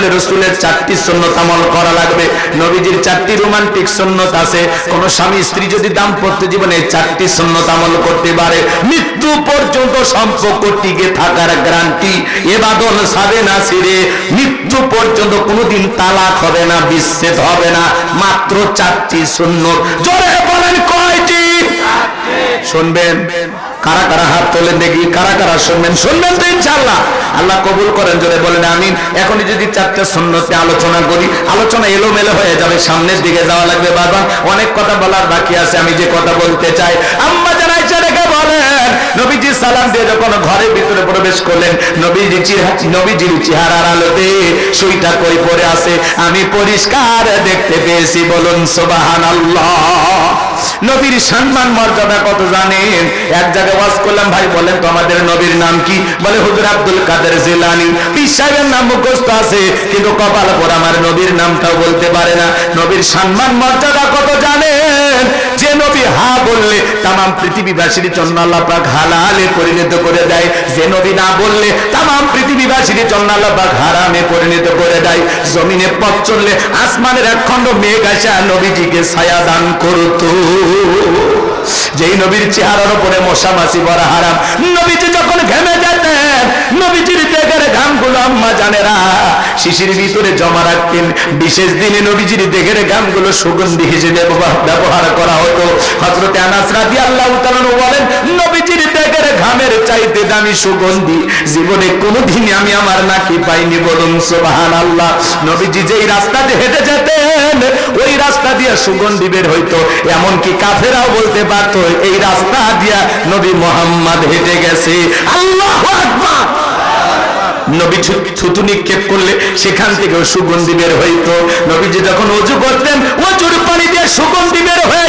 হলে রসুলের চারটি সুন্নত আমল করা লাগবে। নবীজির চারটি রোমান্টিক সুন্নত আছে। কোন স্বামী স্ত্রী যদি দাম্পত্য জীবনে চারটি সুন্নত আমল করতে পারে মৃত্যু পর্যন্ত সম্পর্ক টিকে থাকার গ্যারান্টি এবাদল সাবে না সিরে মৃত্যু পর্যন্ত কোনোদিন তালাক হবে না বিচ্ছেদ হবে না। মাত্র চারটি সুন্নত। জোরে বলেন কয়টি? শুনবেন। কারা কারা হাত তোলেন দেখি, কারা কারা শুনবেন? শুনবেন তো ইনশাল্লাহ আল্লাহ কবুল করেন, জোরে বলেন আমিন। এখনই যদি চারটে সন্ন্যতে আলোচনা করি, আলোচনা এলোমেলো হয়ে যাবে, সামনের দিকে যাওয়া লাগবে বাবা অনেক কথা বলার বাকি আছে, আমি যে কথা বলতে চাই। আম্মা জানাই রেখে বলেন। নবীজি সালাম দিয়ে যখন ঘরের ভিতরে প্রবেশ করলেন, নবীজি নবীজির চেহারার আলোতে সুইটা কই পড়ে আছে? আমি পরিষ্কার দেখতে পেয়েছি, বলুন সুবাহান নবীর সম্মান মর্যাদা কত জানেন? এক জায়গায় ওয়াজ করলাম, ভাই বলেন তো আমাদের নবীর নাম কি? বলে হুজুর আব্দুল কাদের জিলানি। পীর সাহেবের নাম মুখস্থ আছে, কিন্তু কপাল পর আমার নবীর নামটাও বলতে পারে না। নবীর সম্মান মর্যাদা নবী হা বললে তাম পৃথিবীবাসীর জন্য আল্লাহ পাক হালালে পরিণত করে দেয়। যে নবী না বললে তাম পৃথিবীবাসীর জন্য আল্লাহ পাক হারামে পরিণত করে দেয়। জমিনে পথ চললে আসমানের এক খণ্ড মেঘ আসা নবীজিকে ছায়া দান করতো। যেই নবীর চেহারার উপরে মশা মাছি বড় হারাম। নবীজি যখন ঘেমে যেতেন, নবীজির দেহের ঘামগুলো আম্মা জানেরা শিশির ভিতরে জমা রাখতেন। বিশেষ দিনে নবীজির দেহের ঘামগুলো সুগন্ধি হিসেবে ব্যবহার- করা হতো। হজরতে আনাস রাদি আল্লাহ বলেন, নবীজির দেহের ঘামের চাইতে দামি সুগন্ধি জীবনে কোনোদিন আমি আমার নাকি পাইনি বলুন সুবাহান আল্লাহ নবীজি যেই রাস্তাতে হেঁটে যেতেন, ওই রাস্তা দিয়ে সুগন্ধি বের হইতো। এমনকি কাফেরাও বলতে পারতো, এই রাস্তা দিয়া নবী মোহাম্মদ হেঁটে গেছে। আল্লাহ নবী থুতু নিক্ষেপ করলে সেখান থেকে সুগন্ধি বের হইতো। নবীজি যখন অজু করতেন অজুর পানি দিয়ে সুগন্ধি বের হয়ে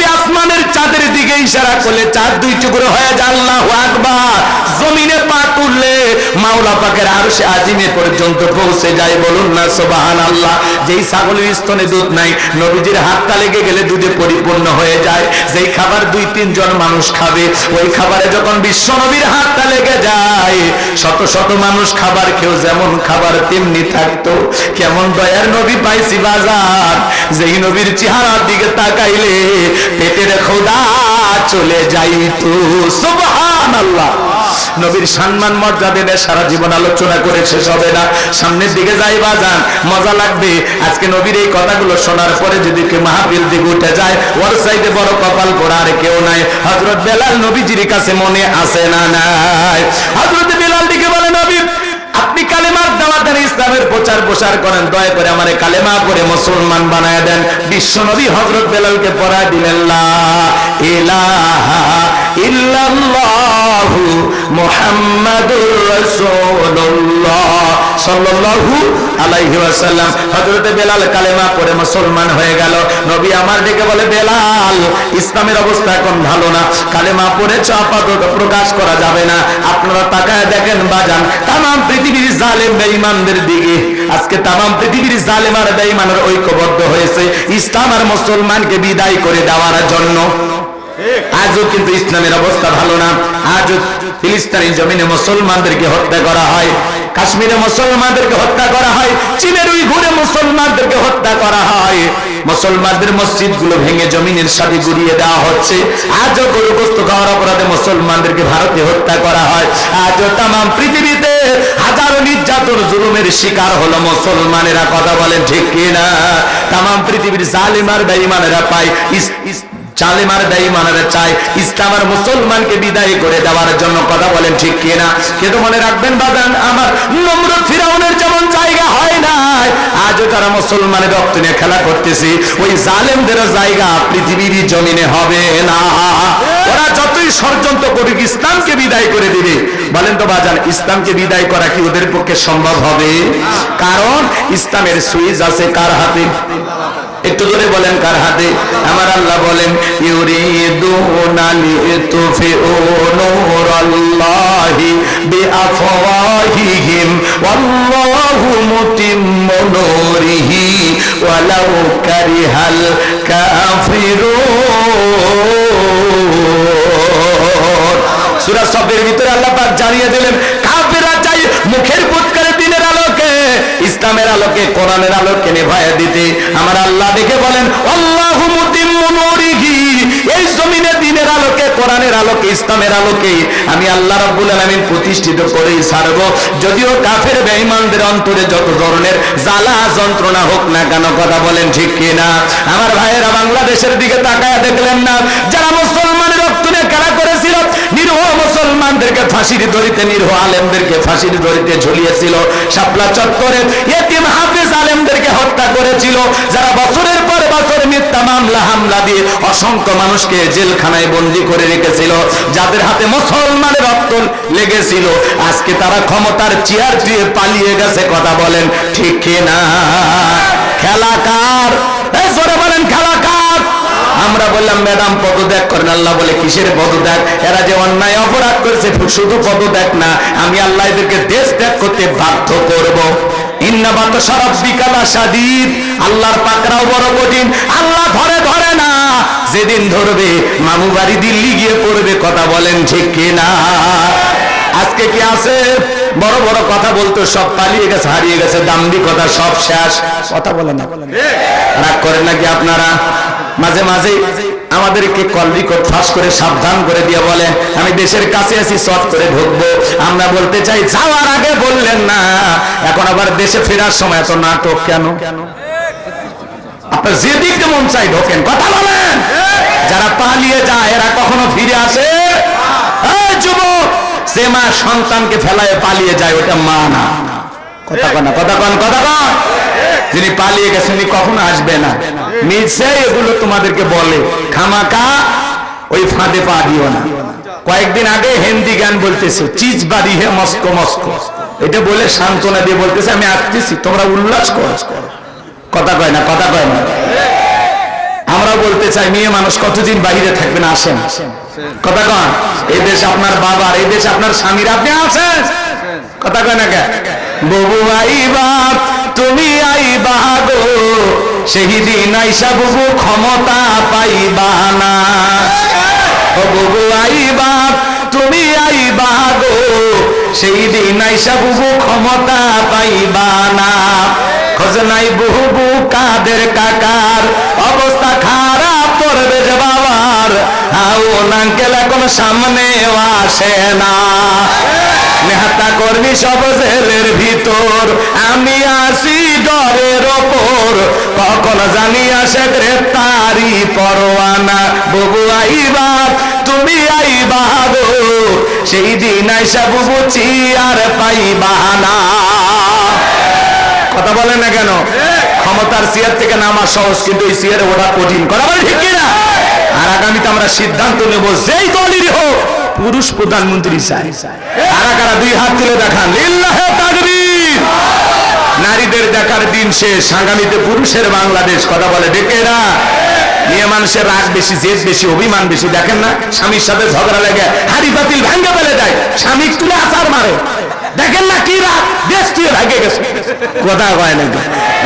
যে আসমানের চাঁদের দিকে ইশারা করলে চাঁদ দুই টুকরো হয়ে যায়, আল্লাহ জমিনে পা তুললে মাওলা পাকের আর সে আজিমে পর্যন্ত পৌঁছে যায়। বলুন না সোবাহান আল্লাহ যেই ছাগলের স্তনে দুধ নাই, নবীজির হাতটা লেগে গেলে দুধে পরিপূর্ণ হয়ে যায়। যেই খাবার দুই তিনজন মানুষ খাবে, ওই খাবারে যখন বিশ্ব নবীর হাতটা লেগে যায় শত শত মানুষ খাবার খেয়েও যেমন খাবার তেমনি থাকতো, কেমন দয়ার নবী পাইছি বাজার, যেই নবীর চেহারার দিকে তাকাইলে পেটের খোদা চলে যাইতো। সুবহান আল্লাহ নবীর সম্মান, মর্যাদা নিয়ে সারা জীবন আলোচনা করে শেষ হবে না। সামনের দিকে যাই বাজান মজা লাগবে। আজকে নবীর এই কথাগুলো শোনার পরে যদি কেউ মাহফিল দিকে উঠে যায়, ওর সাইডে বড় কপাল পড়া আর কেউ নাই। হজরত বেলাল নবীজির কাছে মনে আছে না নাই। হজরত বেলাল আপনি কালেমার দাওয়াত দেন ইসলামের প্রচার প্রসার করেন, দয়া করে আমারে কালেমা করে মুসলমান বানায় দেন। বিশ্ব নবী হজরত বেলালকে পড়ায় দিলেন ইল্লাল্লাহু মুহাম্মাদুর রাসূলুল্লাহ সাল্লাল্লাহু আলাইহি ওয়াসাল্লাম। বেলাল কালেমা পড়ে মুসলমান হয়ে গেল। নবী আমার ডেকে বলে, বেলাল, ইসলামের অবস্থা এখন ভালো না। কালেমা প্রকাশ করা যাবে না। আপনারা তাকায় দেখেন বাজান তাম পৃথিবীর জালেম বেঈমানদের দিকে। আজকে তাম পৃথিবীর জালেম আর বেঈমানের ঐক্যবদ্ধ হয়েছে। ইসলাম আর মুসলমানকে বিদায় করে দেওয়ার জন্য। আজও কিন্তু ইসলামের অবস্থা ভালো না। আজও ফিলিস্তিনি জমিনে মুসলমানদেরকে হত্যা করা হয়। কাশ্মীরে মুসলমানদেরকে হত্যা করা হয়। চীনের ওই ঘুরে মুসলমানদেরকে হত্যা করা হয়। মুসলমানদের মসজিদগুলো ভেঙে জমিনের সাথে গুড়িয়ে দেওয়া হচ্ছে। আজও গরুগ্রস্ত খাওয়ার অপরাধে মুসলমানদেরকে ভারতে হত্যা করা হয়। আজও তাম পৃথিবীতে হাজারো নির্যাতন জুলুমের শিকার হলো মুসলমানেরা। কথা বলেন ঠিক কিনা? তাম পৃথিবীর জালিমার বেঈমানেরা পায়। জালেমার বেঈমানেরা চায়। ইসলাম আর মুসলমানকে বিদায় করে দেওয়ার জন্য কথা বলেন ঠিক কিনা? কিন্তু মনে রাখবেন বাদান আমার নমরুদ ফিরাউনের যেমন জায়গা হয় নাই, আজও তারা মুসলমানের রক্ত নিয়ে খেলা করতেছে, ওই জালেমদের জায়গা পৃথিবীর জমিনে হবে না। ওরা যতই ষড়যন্ত্র করুক, ইসলামকে বিদায় করে দিবে। বলেন তো বাজান, ইসলামকে বিদায় করা কি ওদের পক্ষে সম্ভব হবে? কারণ ইসলামের সুইচ আছে কার হাতে? একটু করে বলেন, কার হাতে? আমার আল্লাহ বলেন, ইউরিদুনা লিতুফিউ নূরাল্লাহি বিআফওয়াহিহিম ভিতরে আল্লাহ জানিয়ে আলোকে নেভায় দিতে। আমার আল্লাহ দেখে বলেন এই জমিনে দিনের আলোকে, কোরআনের আলোকে, ইসলামের আলোকে আমি আল্লাহ প্রতিষ্ঠিত করেই ছাড়ব। যদিও কাফের বেঈমানদের অন্তরে যত ধরনের জ্বালা, যন্ত্রণা হোক না কেন, কথা বলেন ঠিক না আমার ভাইয়েরা বাংলাদেশের দিকে তাকায় দেখলেন না? যারা মুসলমানের রক্ত নিয়ে মুসলমানদেরকে ফাঁসির দড়িতে নিরহ আলেমদেরকে ফাঁসির দড়িতে ঝুলিয়েছিল, শাপলা চত্বরে এতিম হাফিজ আলেমদেরকে হত্যা করেছিল, যারা বছরের পর বছর মিথ্যা মামলা, হামলা দিয়ে অসংখ্য মানুষকে জেলখানায় বন্দি করে রেখেছিল, যাদের হাতে মুসলমানের রক্ত লেগেছিল। আজকে তারা ক্ষমতার চেয়ার দিয়ে পালিয়ে গেছে, কথা বলেন, ঠিক না? খেলা কার জোরে আমরা বললাম ম্যাডাম পদত্যাগ করেন। আল্লাহ বলে কিসের পদত্যাগ? এরা যে অন্যায় অপরাধ করেছে শুধু পদত্যাগ না আমি আল্লাহ এদেরকে দেশ ত্যাগ করতে বাধ্য করব। ইন্নাবাত সরব বিকালা সাদিদ আল্লাহর পাকরাও বড় কঠিন। আল্লাহ ধরে ধরে না। যেদিন ধরবে মামু বাড়ি দিল্লি গিয়ে পড়বে কথা বলেন ঠিক কিনা? আজকে কি আছে? বড় বড় কথা বলতো সব পালিয়ে গেছে হারিয়ে গেছে দাম্বি কথা সব শেষ। কথা বলে না। রাগ করেন নাকি আপনারা? মাঝে মাঝে আমাদেরকে কল রেকর্ড ফাঁস করে সাবধান করে দিয়ে বলে আমি দেশের কাছে আছি শর্ট করে ঢুকবো। আমরা বলতে চাই, যাওয়ার আগে বললেন না, এখন আবার দেশে ফেরার সময়, এত নাটক কেন? আপনার মন চাই ঢোকেন, কথা বলেন। যারা পালিয়ে যায়, এরা কখনো ফিরে আসে? যুবক সে মা সন্তানকে ফেলায় পালিয়ে যায়, ওটা মা না। কথা কথা কথা যিনি পালিয়ে গেছেন কখনো আসবে না। নিজে এগুলো তোমাদেরকে বলে। খামাকা ওই ফাঁদে পা দিও না। কয়েকদিন আগে হিন্দি গান বলতেছে চিজ বাড়ি হে মস্কো মস্কো। এটা বলে সান্ত্বনা দিয়ে বলতেছে, আমি আসতেছি, তোমরা উল্লাস করো। কথা কয় না, কথা কয় না। আমরা বলতে চাই, মেয়ে মানুষ কতদিন বাইরে থাকবেন আসেন কথা কন এই দেশ আপনার বাবার, এই দেশ আপনার স্বামীর, আপনি আছেন? কথা কয় না কে? ববু আইবা, তুমি আইবা গো সেই দিন আইসা বুবু ক্ষমতা পাইবা না। বুবু আইবা, তুমি আইবা গো। সেই দিন আইসা বুবু ক্ষমতা পাইবা না। খোঁজ নাই বুবু কাদের কাকার? অবস্থা খারাপ করবে যে বাবার। আও নাঙ্কেল এখন সামনে আসে না। নেহাতা কর্মী সব জেলের ভিতর, আমি আসি ডরের ওপর। কখন জানি আসে গ্রেপ্তারি পরোয়ানা। বুবু আইবা, তুমি আইবা গো। সেই দিন আইসা বুবু চিয়ার পাইবা না। কথা বলে না কেন? ক্ষমতার চেয়ার থেকে নামা সহজ কিন্তু এই চেয়ারে ওঠা কঠিন। করা ঠিক কিনা? আর আগামীতে আমরা সিদ্ধান্ত নেব, যেই দলেরই হোক পুরুষ প্রধানমন্ত্রী চাই কারা কারা দুই হাত তুলে দেখান? লিল্লাহে তাকবীর নারীদের দেখার দিন শেষ। আগামীতে পুরুষের বাংলাদেশ, কথা বলে ডেকে না মেয়ে মানুষের রাগ বেশি, জেদ বেশি, অভিমান বেশি, দেখেন না? স্বামীর সাথে ঝগড়া লেগে হাড়ি পাতিল ভাঙ্গে ফেলে দেয়। স্বামী তুলে আচার মারে। দেখেন না কি রাত দেশ তুই ভাগে গেছে। কথা কয় নাকি?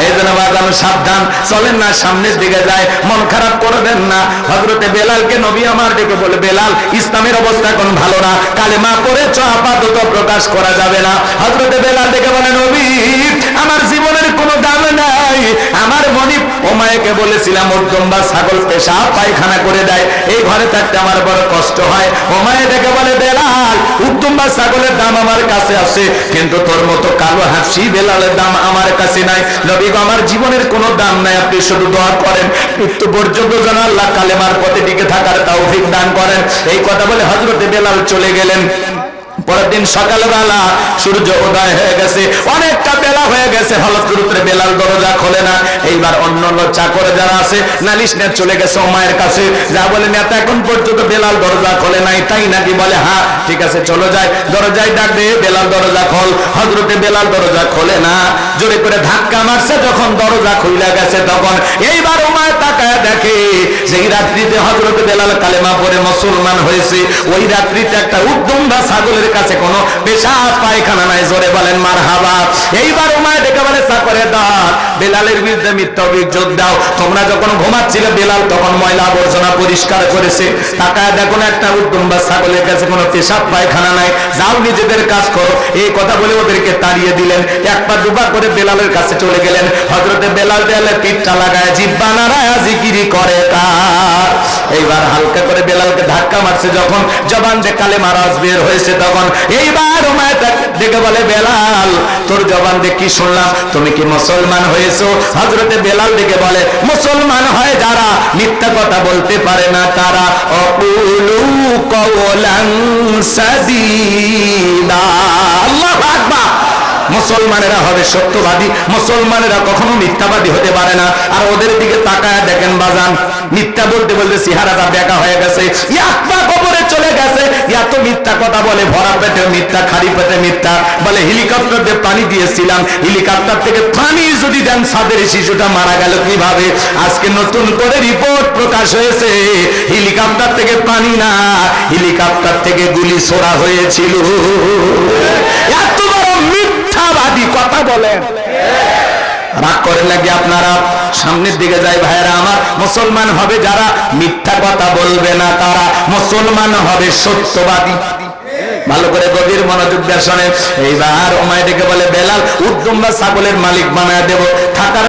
এই জন্য বাজানো সাবধান। চলেন না, সামনের দিকে যায়। মন খারাপ করবেন না। হজরতে বেলালকে নবী আমার ডেকে বলে, বেলাল, ইসলামের অবস্থা এখন ভালো না। কালেমা পড়েছ, আপাতত প্রকাশ করা যাবে না। হজরতে বেলাল ডেকে বলে, নবী, আমার জীবনের কোনো দাম নাই। আমার মনি ওমায়কে বলেছিলাম উদ্যম্বা ছাগল পেশা পায়খানা করে দেয়। এই ঘরে থাকতে আমার বড় কষ্ট হয়। ওমায়ে ডেকে বলে, বেলাল উদ্যম্বা ছাগলের দাম আমার কাছে আছে, কিন্তু তোর মতো কালো হাসি বেলালের দাম আমার কাছে নাই। নবী আমার জীবনের কোনো দাম নাই, আপনি শুধু দোয়া করেন। মৃত্যু পর্যন্ত যেন আল্লাহ কালেমার পথে টিকে থাকার তৌফিক দান করেন। এই কথা বলে হজরতে বেলাল চলে গেলেন। পরের দিন সকালবেলা সূর্য উদয় হয়ে গেছে, অনেকটা বেলা হয়ে গেছে হলত বেলাল দরজা খোলে না। এইবার অন্য যারা আছে, নালিশ চলে গেছে মায়ের কাছে। যা বলে, নেতা, এখন পর্যন্ত বেলাল দরজা খোলে নাই। তাই নাকি বলে হ্যাঁ ঠিক আছে, চলো যাই। দরজায় ডাক দে বেলাল দরজা খোল। হজরতে বেলাল দরজা খোলে না। জোরে করে ধাক্কা মারছে, যখন দরজা খুলে গেছে, তখন এইবার ওমায় তাকায় দেখে সেই রাত্রিতে হজরতে বেলাল কালেমা পরে মুসলমান হয়েছে, ওই রাত্রিতে একটা উদ্দম্বা ছাগলের কাছে কোনো পেশাব পায়খানা নাই। জোরে বলেন মার হাবা এইবার উমায় ডেকে বলে চাকরে দাঁত। বেলালের বিরুদ্ধে মিথ্যা অভিযোগ দাও। তোমরা যখন ঘুমাচ্ছিলে বেলাল, তখন ময়লা আবর্জনা পরিষ্কার করেছে। তাকায় দেখো না, একটা উদ্দম্বা ছাগলের কাছে কোনো পেশাব পায়খানা নাই। যাও, নিজেদের কাজ করো। এই কথা বলে ওদেরকে তাড়িয়ে দিলেন। এক পা দুবার করে বেলালের কাছে চলে গেলেন। হজরতে বেলাল দেয়ালে পিঠটা লাগায়, জিব্বা নাড়ায় জিকিরি করে তার। এইবার হালকা করে বেলালকে ধাক্কা মারছে যখন জবান যে কালে মারাজ বের হয়েছে তখন। এইবার দেখে বলে, বেলাল, তোর জবান দিয়ে কি শুনলাম? তুমি কি মুসলমান হয়েছো? হজরতে বেলাল দেখে বলে, মুসলমান হয় যারা মিথ্যা কথা বলতে পারে না, তারা মুসলমানেরা হবে সত্যবাদী, মুসলমানেরা কখনো মিথ্যাবাদী হতে পারে না। আর ওদের দিকে তাকায় বাজান মিথ্যা বলতে বলতে সিহারাটা দেখা হয়ে গেছে। ইয়াত্মা কবরে চলে গেছে। এত মিথ্যা কথা বলে, ভরা পেটে মিথ্যা খালি পেটে মিথ্যা। বলে হেলিকপ্টার দিয়ে পানি দিয়েছিলাম। হেলিকপ্টার থেকে পানি যদি দেন, সাদের শিশুটা মারা গেল কীভাবে? আজকে নতুন করে রিপোর্ট প্রকাশ হয়েছে। হেলিকপ্টার থেকে পানি না, হেলিকপ্টার থেকে গুলি ছোড়া হয়েছিল। এত বড় মিথ্যাবাদী কথা বলেন। রাগ করে নাকি আপনারা? সামনের দিকে যাই ভাইরা আমার। মুসলমান হবে যারা, মিথ্যা কথা বলবে না তারা। মুসলমান হবে সত্যবাদী। ভালো করে গভীর মনোযোগ দিয়ে এইবার ওমায় ডেকে বলে, বেলাল উদ্যম বা ছাগলের মালিক বানায় দেব। থাকার